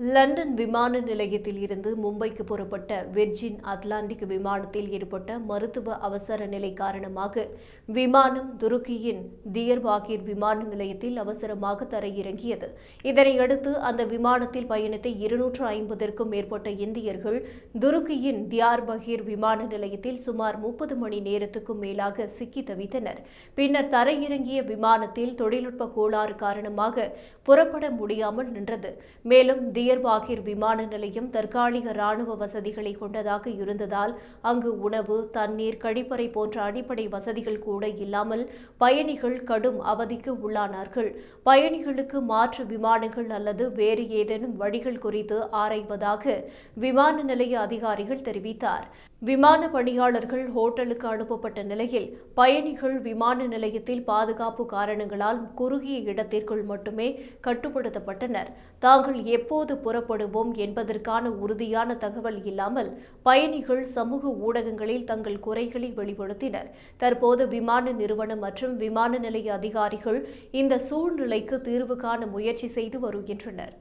London விமான நிலையத்தில் இருந்து மும்பைக்கு புறப்பட்ட வெர்ஜின் அட்லாண்டிக் விமானத்தில் ஏற்பட்ட மருத்துவ அவசர நிலை காரணமாக விமானம் துருக்கியின் தியர்பாகிர் விமான நிலையத்தில் அவசரமாக தரையிறங்கியது. இதனையடுத்து அந்த விமானத்தில் பயணித்த இருநூற்று ஐம்பதற்கும் மேற்பட்ட இந்தியர்கள் துருக்கியின் தியார்பகிர் விமான நிலையத்தில் சுமார் முப்பது மணி நேரத்துக்கும் மேலாக சிக்கி தவித்தனர். பின்னர் தரையிறங்கிய விமானத்தில் தொழில்நுட்ப கோளாறு காரணமாக புறப்பட முடியாமல் நின்றது. மேலும் டியர்பாகிர் விமான நிலையம் தற்காலிக ராணுவ வசதிகளை கொண்டதாக இருந்ததால் அங்கு உணவு தண்ணீர் கழிப்பறை போன்ற அடிப்படை வசதிகள் கூட இல்லாமல் பயணிகள் கடும் அவதிக்கு உள்ளானார்கள். பயணிகளுக்கு மாற்று விமானங்கள் அல்லது வேறு ஏதேனும் வழிகள் குறித்து ஆராய்வதாக விமான நிலைய அதிகாரிகள் தெரிவித்தார். விமான பணியாளர்கள் ஹோட்டலுக்கு அனுப்பப்பட்ட நிலையில் பயணிகள் விமான நிலையத்தில் பாதுகாப்பு காரணங்களால் குறுகிய இடத்திற்குள் மட்டுமே கட்டுப்படுத்தப்பட்டனர். தாங்கள் எப்போது புறப்படுவோம் என்பதற்கான உறுதியான தகவல் இல்லாமல் பயணிகள் சமூக ஊடகங்களில் தங்கள் குறைகளை வெளிப்படுத்தினர். தற்போது விமான நிறுவனம் மற்றும் விமான நிலைய அதிகாரிகள் இந்த சூழ்நிலைக்கு தீர்வு காண முயற்சி செய்து வருகின்றனர்.